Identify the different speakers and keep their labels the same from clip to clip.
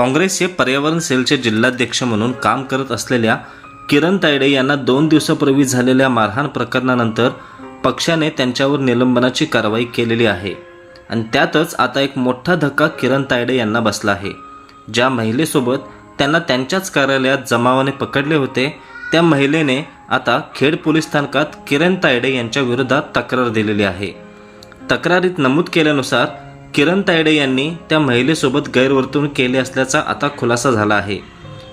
Speaker 1: काँग्रेसचे पर्यावरण सेलचे जिल्हाध्यक्ष म्हणून काम करत असलेल्या किरण तायडे यांना दोन दिवसापूर्वी झालेल्या मारहाण प्रकरणानंतर पक्षाने त्यांच्यावर निलंबनाची कारवाई केलेली आहे. आणि त्यातच आता एक मोठा धक्का किरण तायडे यांना बसला आहे. ज्या महिलेसोबत त्यांना त्यांच्याच कार्यालयात जमावाने पकडले होते त्या महिलेने आता खेड पोलीस स्थानकात किरण तायडे यांच्या विरोधात तक्रार दिलेली आहे. तक्रारीत नमूद केल्यानुसार किरण तायडे यांनी त्या महिलेसोबत गैरवर्तणूक केली असल्याचा आता खुलासा झाला आहे.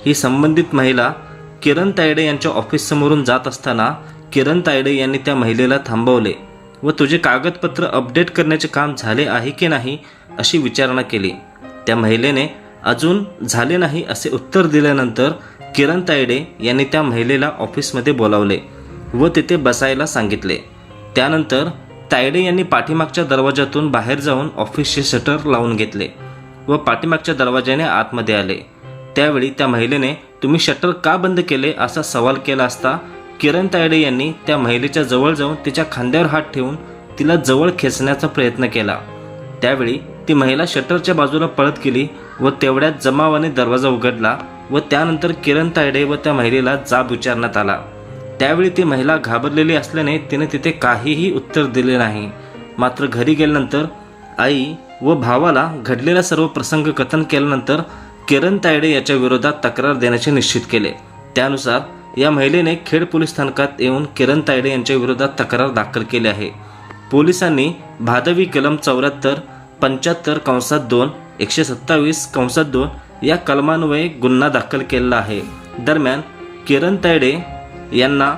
Speaker 1: ही संबंधित महिला किरण तायडे यांच्या ऑफिससमोरून जात असताना किरण तायडे यांनी त्या महिलेला थांबवले व तुझे कागदपत्र अपडेट करण्याचे काम झाले आहे की नाही अशी विचारणा केली. त्या महिलेने अजून झाले नाही असे उत्तर दिल्यानंतर किरण तायडे यांनी त्या महिलेला ऑफिसमध्ये बोलावले व तिथे बसायला सांगितले. त्यानंतर तायडे यांनी पाठीमागच्या दरवाजातून बाहेर जाऊन ऑफिसचे शटर लावून घेतले व पाठीमागच्या दरवाजाने आतमध्ये आले. त्यावेळी त्या महिलेने तुम्ही शटर का बंद केले? असा सवाल केला असता किरण तायडे यांनी त्या महिलेच्या जवळ जाऊन तिच्या खांद्यावर हात ठेवून तिला जवळ खेचण्याचा प्रयत्न केला. त्यावेळी ती महिला शटरच्या बाजूला पळत गेली व तेवढ्यात जमावाने दरवाजा उघडला व त्यानंतर किरण तायडे व त्या महिलेला जाब विचारण्यात आला. त्यावेळी ती महिला घाबरलेली असल्याने तिने तिथे काहीही उत्तर दिले नाही. मात्र घरी गेल्यानंतर आई व भावाला घडलेला सर्व प्रसंग कथन केल्यानंतर किरण तायडे याच्या विरोधात तक्रार देण्याचे निश्चित केले. त्यानुसार या महिलेने खेड पोलीस स्थानकात येऊन किरण तायडे यांच्या विरोधात तक्रार दाखल केली आहे. पोलिसांनी भादवी कलम चौऱ्याहत्तर पंच्याहत्तर कंसात दोन एकशे सत्तावीस कंसात दोन या कलमान्वये गुन्हा दाखल केलेला आहे. दरम्यान किरण तायडे यांना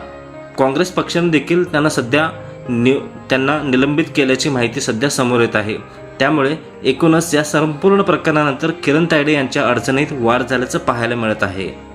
Speaker 1: काँग्रेस पक्षाने देखील त्यांना सध्या नि त्यांना निलंबित केल्याची माहिती सध्या समोर येत आहे. त्यामुळे एकूणच या संपूर्ण प्रकरणानंतर किरण तायडे यांच्या अडचणीत वाढ झाल्याचं पाहायला मिळत आहे.